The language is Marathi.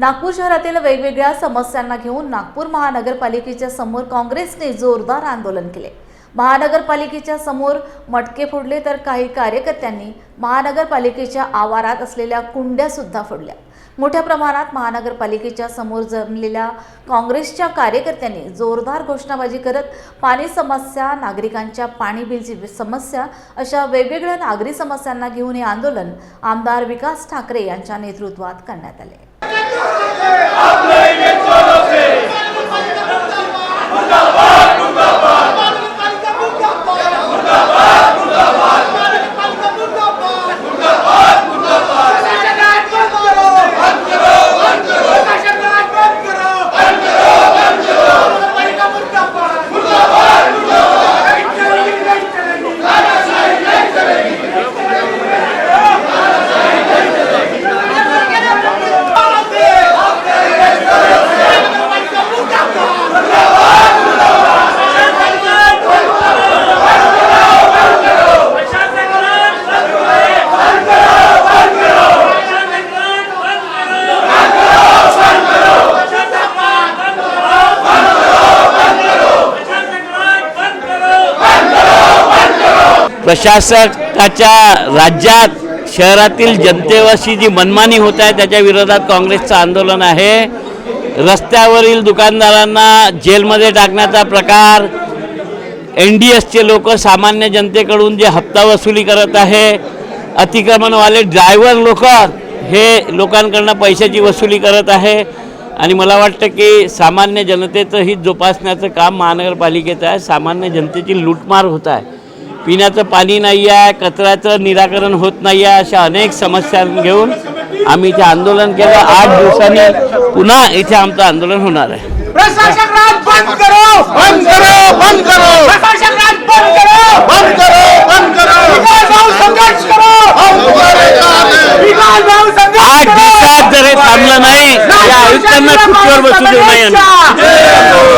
नागपूर शहरातील वेगवेगळ्या समस्यांना घेऊन नागपूर महानगरपालिकेच्या समोर काँग्रेसने जोरदार आंदोलन केले. महानगरपालिकेच्या समोर मटके फोडले तर काही कार्यकर्त्यांनी महानगरपालिकेच्या आवारात असलेल्या कुंड्या सुद्धा फोडल्या. मोठ्या प्रमाणात महानगरपालिकेच्या समोर जमलेल्या काँग्रेसच्या कार्यकर्त्यांनी जोरदार घोषणाबाजी करत पाणी समस्या नागरिकांच्या पाणी बिलची समस्या अशा वेगवेगळ्या नागरी समस्यांना घेऊन हे आंदोलन आमदार विकास ठाकरे यांच्या नेतृत्वात करण्यात आले. আমরা प्रशासकाच्या राज्यात शहरातील जनतेवरशी जी मनमानी होत आहे त्याच्या विरोधात काँग्रेसचं आंदोलन आहे. रस्त्यावरील दुकानदारांना जेलमध्ये टाकण्याचा प्रकार एन डी एसचे लोक सामान्य जनतेकडून जे हप्ता वसुली करत आहे अतिक्रमणवाले ड्रायव्हर लोक हे लोकांकडनं पैशाची वसुली करत आहे. आणि मला वाटतं की सामान्य जनतेचं हित जोपासण्याचं काम महानगरपालिकेचं आहे. सामान्य जनतेची लूटमार होत आहे. पिण्याचं पाणी नाही आहे कचऱ्याचं निराकरण होत नाही आहे अशा अनेक समस्या घेऊन आम्ही इथे आंदोलन केलं. आठ दिवसांनी पुन्हा इथे आमचं आंदोलन होणार आहे. प्रशासक राज बंद करो! बंद करो! बंद करो! प्रशासक राज बंद करो! बंद करो! बंद करो! विकास भाऊ संघर्ष करो! हम तुम्हारे साथ विकास भाऊ संघर्ष आठ करो! दिवसात जर हे थांबलं नाही या आयुक्तांना खुर्चीवर बसू देऊ नये आम्ही. जय हो.